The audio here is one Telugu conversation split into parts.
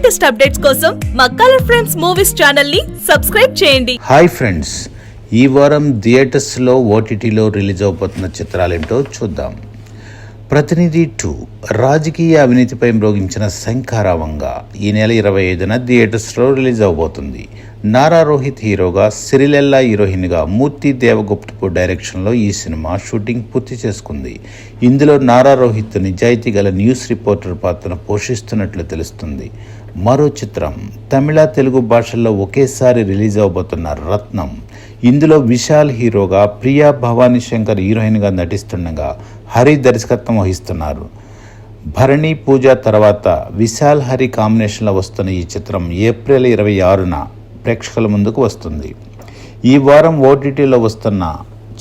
లేటెస్ట్ అప్డేట్స్ కోసం మా కలర్ ఫ్రెండ్స్ మూవీస్ ఛానల్ని సబ్స్క్రైబ్ చేయండి. హాయ్ ఫ్రెండ్స్ ఈ వారం థియేటర్స్లో ఓటీటీలో రిలీజ్ అవబోతున్న చిత్రాలేంటో చూద్దాం. ప్రతినిధి టూ రాజకీయ అవినీతిపై మ్రోగించిన శంఖారావంగా ఈ నెల ఇరవై ఐదున థియేటర్స్లో రిలీజ్ అవబోతుంది. నారా రోహిత్ హీరోగా సిరిలెల్లా హీరోయిన్గా మూర్తి దేవగుప్తపు డైరెక్షన్లో ఈ సినిమా షూటింగ్ పూర్తి చేసుకుంది. ఇందులో నారా రోహిత్ నిజాయితీ గల న్యూస్ రిపోర్టర్ పాత్రను పోషిస్తున్నట్లు తెలుస్తుంది. మరో చిత్రం తమిళ తెలుగు భాషల్లో ఒకేసారి రిలీజ్ అవబోతున్న రత్నం. ఇందులో విశాల్ హీరోగా ప్రియా భవానీ శంకర్ హీరోయిన్గా నటిస్తుండగా హరి దర్శకత్వం వహిస్తున్నారు. భరణి పూజ తర్వాత విశాల్ హరి కాంబినేషన్లో వస్తున్న ఈ చిత్రం ఏప్రిల్ ఇరవై ఆరున ప్రేక్షకుల ముందుకు వస్తుంది. ఈ వారం ఓటీటీలో వస్తున్న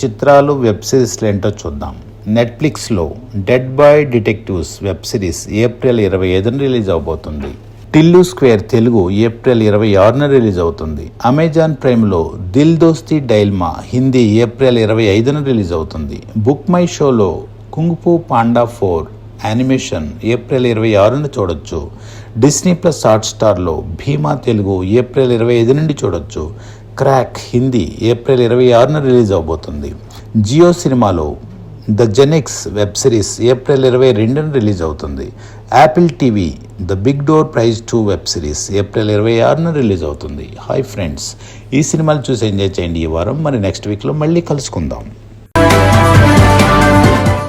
చిత్రాలు వెబ్ సిరీస్లు ఏంటో చూద్దాం. నెట్ఫ్లిక్స్లో dead boy detectives web series April ఇరవై ఐదున రిలీజ్ అవబోతుంది. టిల్లు స్క్వేర్ తెలుగు ఏప్రిల్ ఇరవై ఆరున రిలీజ్ అవుతుంది. అమెజాన్ ప్రైమ్లో దిల్ దోస్తి డైల్మా హిందీ ఏప్రిల్ ఇరవై ఐదున రిలీజ్ అవుతుంది. బుక్ మై షోలో kung fu panda four animation April ఇరవై ఆరున చూడొచ్చు. డిస్నీ ప్లస్ హాట్స్టార్లో భీమా తెలుగు ఏప్రిల్ ఇరవై ఐదు నుండి చూడొచ్చు. క్రాక్ హిందీ ఏప్రిల్ ఇరవై ఆరున రిలీజ్ అవబోతుంది. జియో సినిమాలో ద జెనిక్స్ వెబ్ సిరీస్ ఏప్రిల్ ఇరవై రెండున రిలీజ్ అవుతుంది. Apple TV the big door prize two web series April ఇరవై ఆరున రిలీజ్ అవుతుంది. హాయ్ ఫ్రెండ్స్ ఈ సినిమాలు చూసి ఎంజాయ్ చేయండి ఈ వారం. మరి నెక్స్ట్ వీక్లో మళ్ళీ కలుసుకుందాం.